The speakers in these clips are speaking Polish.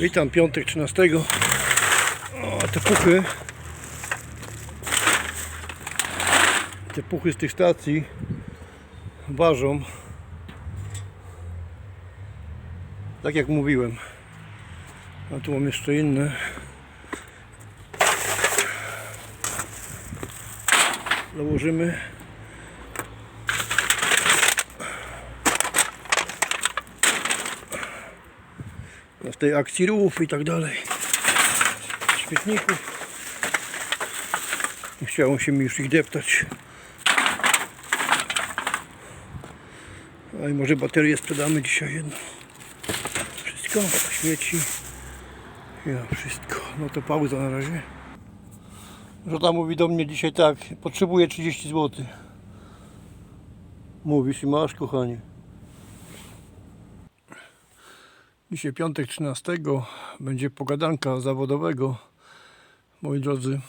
Witam, piątek 13. O, te puchy. Te puchy z tych stacji ważą. Tak jak mówiłem. A tu mam jeszcze inne. Założymy. Tej akcji ruchów i tak dalej. Śmietników. Nie chciało się mi już ich deptać. A i może baterię sprzedamy dzisiaj jedną. Wszystko, śmieci. Ja wszystko. No to pauza na razie. Żona mówi do mnie dzisiaj tak, potrzebuję 30 zł. Mówisz i masz, kochanie. Dzisiaj piątek 13. Będzie pogadanka zawodowego. Moi drodzy.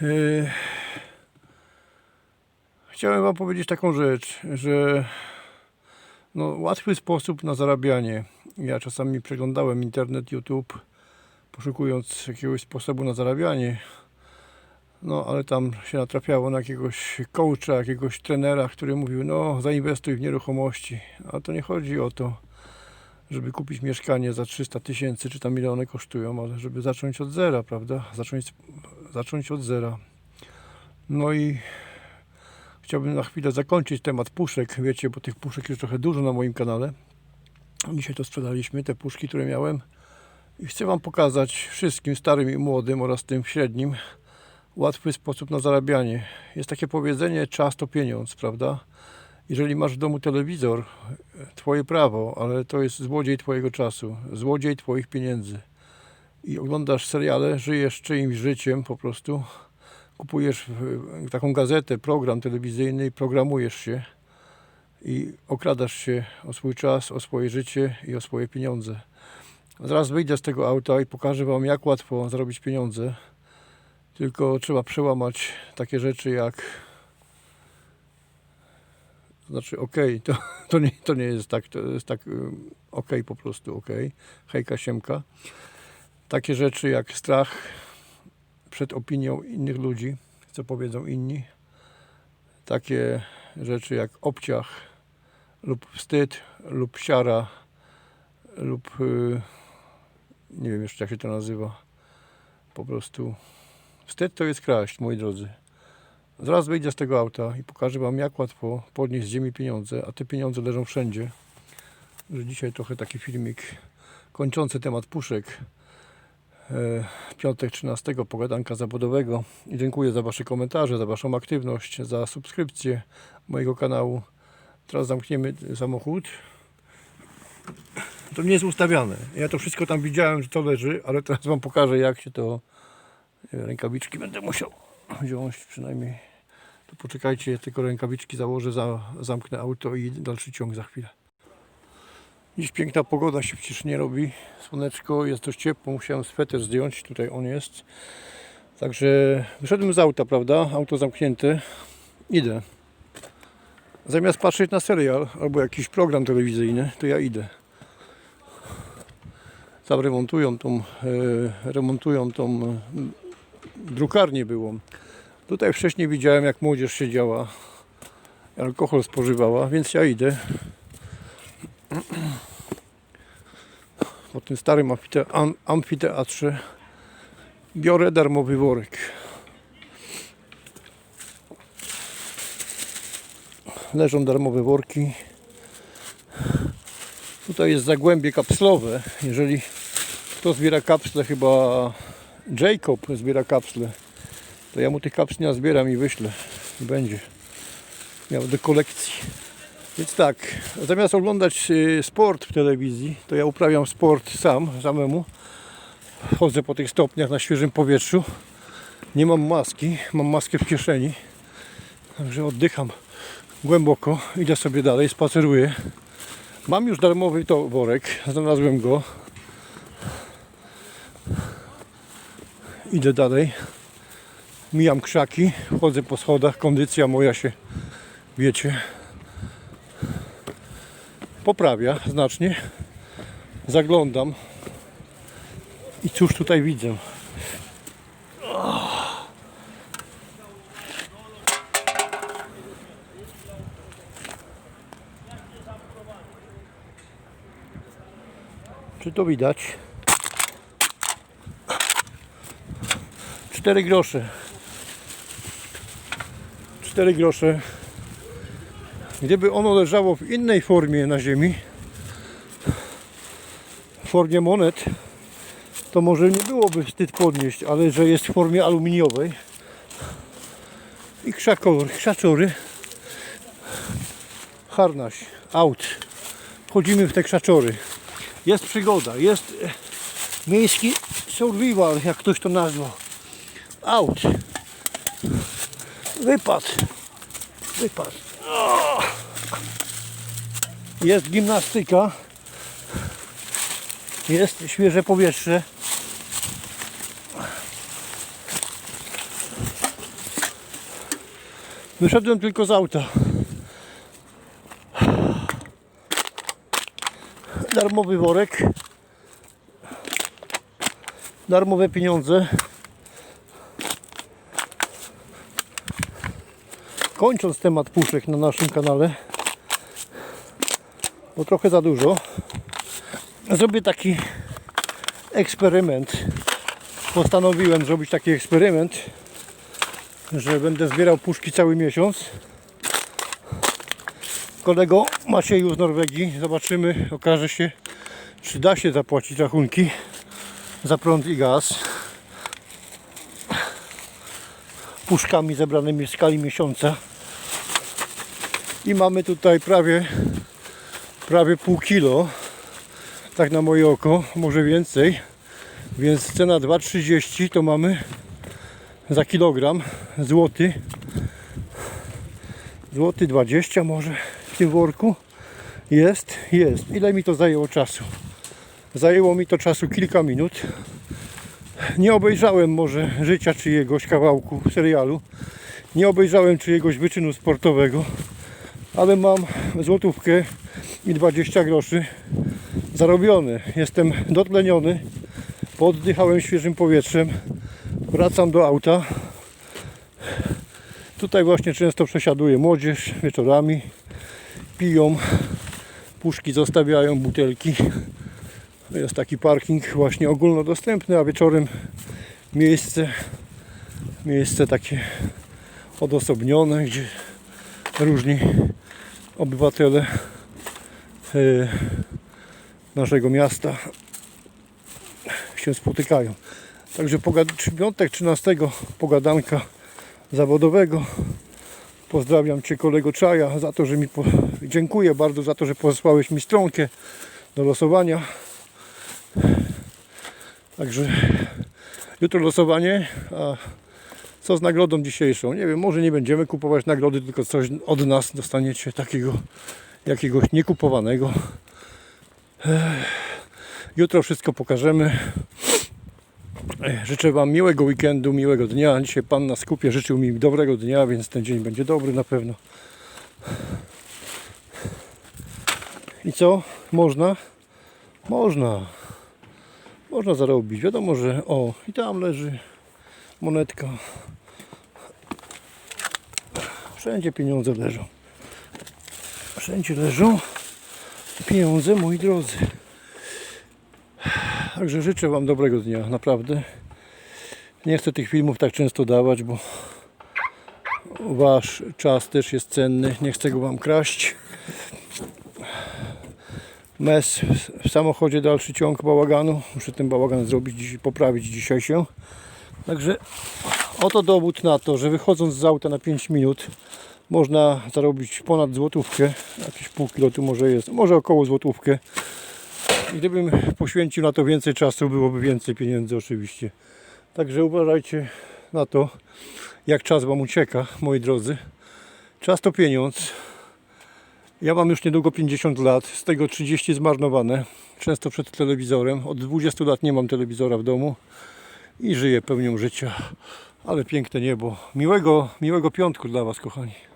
Yy, Chciałem Wam powiedzieć taką rzecz, że no, łatwy sposób na zarabianie. Ja czasami przeglądałem internet, YouTube, poszukując jakiegoś sposobu na zarabianie. No, ale tam się natrafiało na jakiegoś coacha, jakiegoś trenera, który mówił, no zainwestuj w nieruchomości. A to nie chodzi o to, żeby kupić mieszkanie za 300 tysięcy, czy tam ile one kosztują, ale żeby zacząć od zera, prawda? Zacząć, zacząć od zera. No i chciałbym na chwilę zakończyć temat puszek, wiecie, bo tych puszek jest trochę dużo na moim kanale. Dzisiaj to sprzedaliśmy, te puszki, które miałem. I chcę Wam pokazać wszystkim, starym i młodym oraz tym średnim, łatwy sposób na zarabianie. Jest takie powiedzenie, czas to pieniądz, prawda? Jeżeli masz w domu telewizor, twoje prawo, ale to jest złodziej twojego czasu, złodziej twoich pieniędzy. I oglądasz seriale, żyjesz czyimś życiem po prostu, kupujesz e, taką gazetę, program telewizyjny i programujesz się i okradasz się o swój czas, o swoje życie i o swoje pieniądze. Zaraz wyjdę z tego auta i pokażę Wam, jak łatwo zarobić pieniądze. Tylko trzeba przełamać takie rzeczy jak znaczy ok, to, to, nie, to nie jest tak, to jest tak ym, ok po prostu ok, hejka siemka. Takie rzeczy jak strach przed opinią innych ludzi, co powiedzą inni. Takie rzeczy jak obciach lub wstyd lub siara lub y, nie wiem jeszcze jak się to nazywa. Po prostu Wstyd to jest kraść, moi drodzy. Zaraz wyjdę z tego auta i pokażę Wam, jak łatwo podnieść z ziemi pieniądze, a te pieniądze leżą wszędzie. Że dzisiaj trochę taki filmik kończący temat puszek. E, Piątek 13, pogadanka zawodowego. I dziękuję za Wasze komentarze, za Waszą aktywność, za subskrypcję mojego kanału. Teraz zamkniemy samochód. To nie jest ustawiane. Ja to wszystko tam widziałem, że to leży, ale teraz Wam pokażę, jak się to rękawiczki będę musiał wziąć przynajmniej. To poczekajcie, ja tylko rękawiczki założę, za, zamknę auto i dalszy ciąg za chwilę. Dziś piękna pogoda się przecież nie robi. Słoneczko, jest dość ciepło, musiałem sweter zdjąć, tutaj on jest. Także wyszedłem z auta, prawda? Auto zamknięte. Idę. Zamiast patrzeć na serial albo jakiś program telewizyjny, to ja idę. Tam remontują tą, e, remontują tą drukarnię było. Tutaj wcześniej widziałem jak młodzież siedziała, alkohol spożywała, więc ja idę. Po tym starym amfite- am- amfiteatrze biorę darmowy worek. Leżą darmowe worki. Tutaj jest zagłębie kapslowe. Jeżeli kto zbiera kapsle, chyba Jacob zbiera kapsle, to ja mu tych kapsli nazbieram i wyślę. Będzie miał do kolekcji. Więc tak, zamiast oglądać y, sport w telewizji, to ja uprawiam sport sam, samemu. Chodzę po tych stopniach na świeżym powietrzu. Nie mam maski, mam maskę w kieszeni. Także oddycham głęboko, idę sobie dalej, spaceruję. Mam już darmowy to worek, znalazłem go. Idę dalej. Mijam krzaki, chodzę po schodach, kondycja moja się, wiecie, poprawia znacznie. Zaglądam i cóż tutaj widzę? Czy to widać? 4 grosze. 4 grosze. Gdyby ono leżało w innej formie na ziemi, w formie monet, to może nie byłoby wstyd podnieść, ale że jest w formie aluminiowej i krzakory, krzaczory, harnaś, aut. Wchodzimy w te krzaczory. Jest przygoda, jest e, miejski survival, jak ktoś to nazwał. Aut. Wypad. Wypad. Jest gimnastyka. Jest świeże powietrze. Wyszedłem tylko z auta. Darmowy worek. Darmowe pieniądze. Kończąc temat puszek na naszym kanale, bo trochę za dużo, zrobię taki eksperyment. Postanowiłem zrobić taki eksperyment, że będę zbierał puszki cały miesiąc. Kolego Macieju z Norwegii, zobaczymy, okaże się, czy da się zapłacić rachunki za prąd i gaz puszkami zebranymi w skali miesiąca. I mamy tutaj prawie prawie pół kilo tak na moje oko, może więcej. Więc cena 2,30 to mamy za kilogram złoty. Złoty 20 może w tym worku. Jest, jest. Ile mi to zajęło czasu? Zajęło mi to czasu kilka minut. Nie obejrzałem może życia czyjegoś kawałku serialu. Nie obejrzałem czyjegoś wyczynu sportowego ale mam złotówkę i 20 groszy zarobione. Jestem dotleniony, poddychałem świeżym powietrzem, wracam do auta. Tutaj właśnie często przesiaduje młodzież wieczorami, piją, puszki zostawiają, butelki. Jest taki parking właśnie ogólnodostępny, a wieczorem miejsce, miejsce takie odosobnione, gdzie różni obywatele e, naszego miasta się spotykają. Także piątek 13 pogadanka zawodowego. Pozdrawiam Cię kolego Czaja za to, że mi po... dziękuję bardzo za to, że posłałeś mi stronkę do losowania. Także jutro losowanie, a co z nagrodą dzisiejszą? Nie wiem, może nie będziemy kupować nagrody, tylko coś od nas dostaniecie takiego jakiegoś niekupowanego. Jutro wszystko pokażemy. Życzę Wam miłego weekendu, miłego dnia. Dzisiaj Pan na skupie życzył mi dobrego dnia, więc ten dzień będzie dobry na pewno. I co? Można? Można. Można zarobić. Wiadomo, że o, i tam leży monetka. Wszędzie pieniądze leżą. Wszędzie leżą pieniądze, moi drodzy. Także życzę Wam dobrego dnia, naprawdę. Nie chcę tych filmów tak często dawać, bo Wasz czas też jest cenny. Nie chcę go Wam kraść. Mes w samochodzie, dalszy ciąg bałaganu. Muszę ten bałagan zrobić, poprawić dzisiaj się. Także oto dowód na to, że wychodząc z auta na 5 minut można zarobić ponad złotówkę. Jakieś pół kilo tu może jest, może około złotówkę. I Gdybym poświęcił na to więcej czasu, byłoby więcej pieniędzy oczywiście. Także uważajcie na to, jak czas Wam ucieka, moi drodzy. Czas to pieniądz. Ja mam już niedługo 50 lat, z tego 30 zmarnowane. Często przed telewizorem. Od 20 lat nie mam telewizora w domu i żyję pełnią życia. Ale piękne niebo. Miłego, miłego piątku dla Was, kochani.